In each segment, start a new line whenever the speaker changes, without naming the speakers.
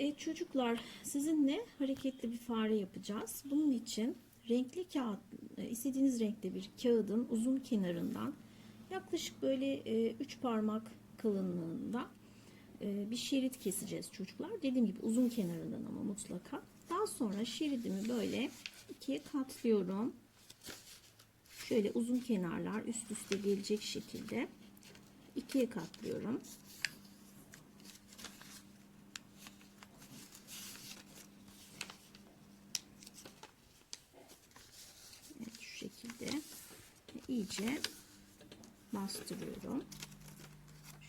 Evet çocuklar sizinle hareketli bir fare yapacağız. Bunun için renkli kağıt, e, istediğiniz renkte bir kağıdın uzun kenarından yaklaşık böyle 3 parmak kalınlığında e, bir şerit keseceğiz çocuklar. Dediğim gibi uzun kenarından ama mutlaka. Daha sonra şeridimi böyle ikiye katlıyorum. Şöyle uzun kenarlar üst üste gelecek şekilde ikiye katlıyorum. Evet, şu şekilde iyice bastırıyorum.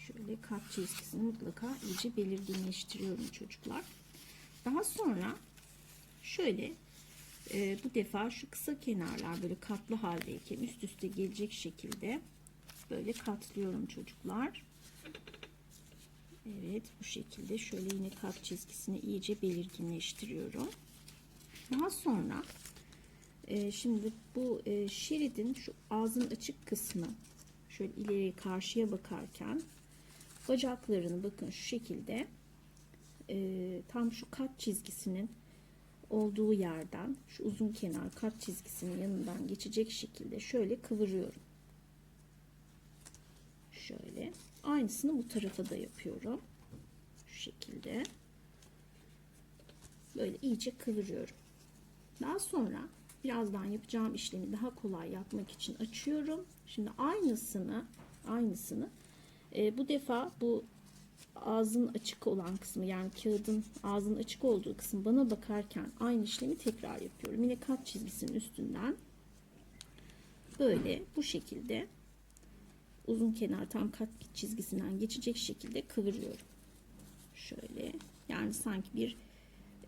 Şöyle kat çizgisini mutlaka iyice belirginleştiriyorum çocuklar. Daha sonra şöyle e, bu defa şu kısa kenarlar böyle katlı haldeyken üst üste gelecek şekilde böyle katlıyorum çocuklar. Evet bu şekilde şöyle yine kat çizgisini iyice belirginleştiriyorum. Daha sonra e, şimdi bu e, şeridin şu ağzın açık kısmı şöyle ileri karşıya bakarken bacaklarını bakın şu şekilde e, tam şu kat çizgisinin olduğu yerden şu uzun kenar kat çizgisinin yanından geçecek şekilde şöyle kıvırıyorum. Şöyle. Aynısını bu tarafa da yapıyorum. Şu şekilde. Böyle iyice kıvırıyorum. Daha sonra birazdan yapacağım işlemi daha kolay yapmak için açıyorum. Şimdi aynısını aynısını e, bu defa bu ağzın açık olan kısmı yani kağıdın ağzın açık olduğu kısım bana bakarken aynı işlemi tekrar yapıyorum. Yine kat çizgisinin üstünden böyle bu şekilde uzun kenar tam kat çizgisinden geçecek şekilde kıvırıyorum. Şöyle yani sanki bir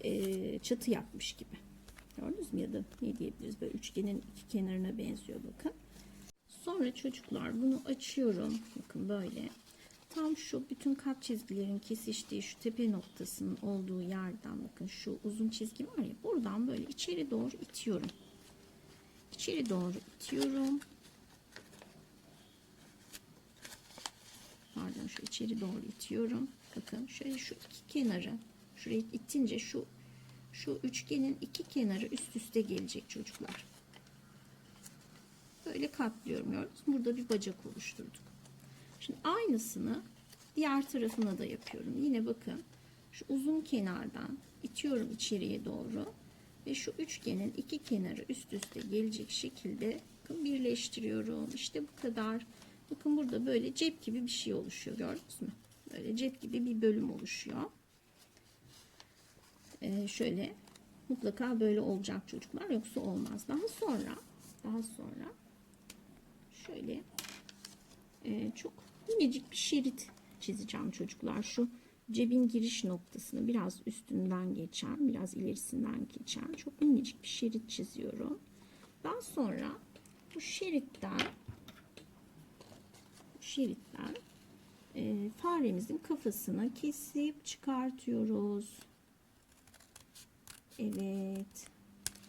e, çatı yapmış gibi. Gördünüz mü ya da ne diyebiliriz böyle üçgenin iki kenarına benziyor bakın. Sonra çocuklar bunu açıyorum. Bakın böyle. Tam şu bütün kat çizgilerin kesiştiği şu tepe noktasının olduğu yerden bakın şu uzun çizgi var ya buradan böyle içeri doğru itiyorum. İçeri doğru itiyorum. Pardon şu içeri doğru itiyorum. Bakın şöyle şu iki kenarı şuraya ittince şu şu üçgenin iki kenarı üst üste gelecek çocuklar. Böyle katlıyorum gördünüz? Burada bir bacak oluşturduk. Şimdi aynısını diğer tarafına da yapıyorum. Yine bakın şu uzun kenardan itiyorum içeriye doğru ve şu üçgenin iki kenarı üst üste gelecek şekilde bakın birleştiriyorum. İşte bu kadar. Bakın burada böyle cep gibi bir şey oluşuyor gördünüz mü? Böyle cep gibi bir bölüm oluşuyor. Ee, şöyle mutlaka böyle olacak çocuklar yoksa olmaz. Daha sonra daha sonra şöyle e, çok minicik bir şerit çizeceğim çocuklar. Şu cebin giriş noktasını biraz üstünden geçen, biraz ilerisinden geçen çok minicik bir şerit çiziyorum. Daha sonra bu şeritten bu şeritten e, faremizin kafasını kesip çıkartıyoruz. Evet.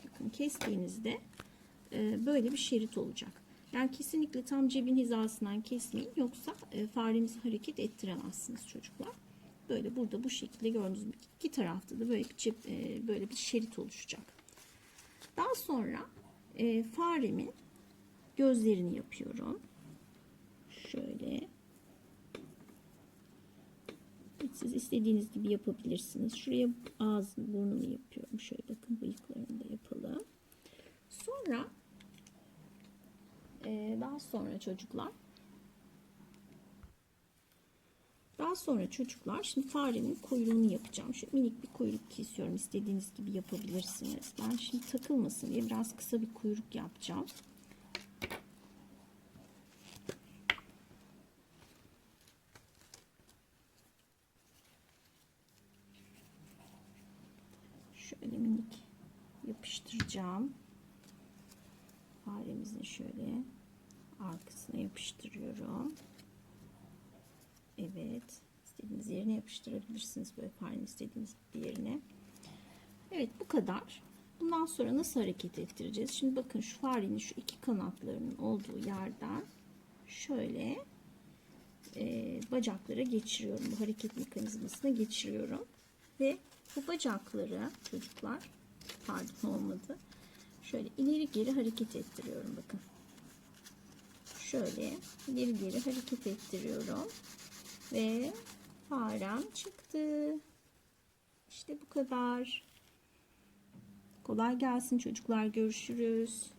Bakın kestiğinizde e, böyle bir şerit olacak. Yani kesinlikle tam cebin hizasından kesmeyin. Yoksa e, faremizi hareket ettiremezsiniz çocuklar. Böyle burada bu şekilde gördüğünüz gibi iki tarafta da böyle bir, cep, e, böyle bir şerit oluşacak. Daha sonra e, faremin gözlerini yapıyorum. Şöyle. Siz istediğiniz gibi yapabilirsiniz. Şuraya ağzını, burnunu yapıyorum. Şöyle bakın bıyıklarını da yapalım. Sonra ee, daha sonra çocuklar daha sonra çocuklar şimdi farenin kuyruğunu yapacağım. Şu minik bir kuyruk kesiyorum. İstediğiniz gibi yapabilirsiniz. Ben şimdi takılmasın diye biraz kısa bir kuyruk yapacağım. Şöyle minik yapıştıracağım. Faremizin şöyle arkasına yapıştırıyorum. Evet. istediğiniz yerine yapıştırabilirsiniz. Böyle farenin istediğiniz bir yerine. Evet bu kadar. Bundan sonra nasıl hareket ettireceğiz? Şimdi bakın şu farenin şu iki kanatlarının olduğu yerden şöyle e, bacaklara geçiriyorum. Bu hareket mekanizmasına geçiriyorum. Ve bu bacakları çocuklar pardon olmadı. Şöyle ileri geri hareket ettiriyorum bakın. Şöyle ileri geri hareket ettiriyorum. Ve farem çıktı. İşte bu kadar. Kolay gelsin çocuklar. Görüşürüz.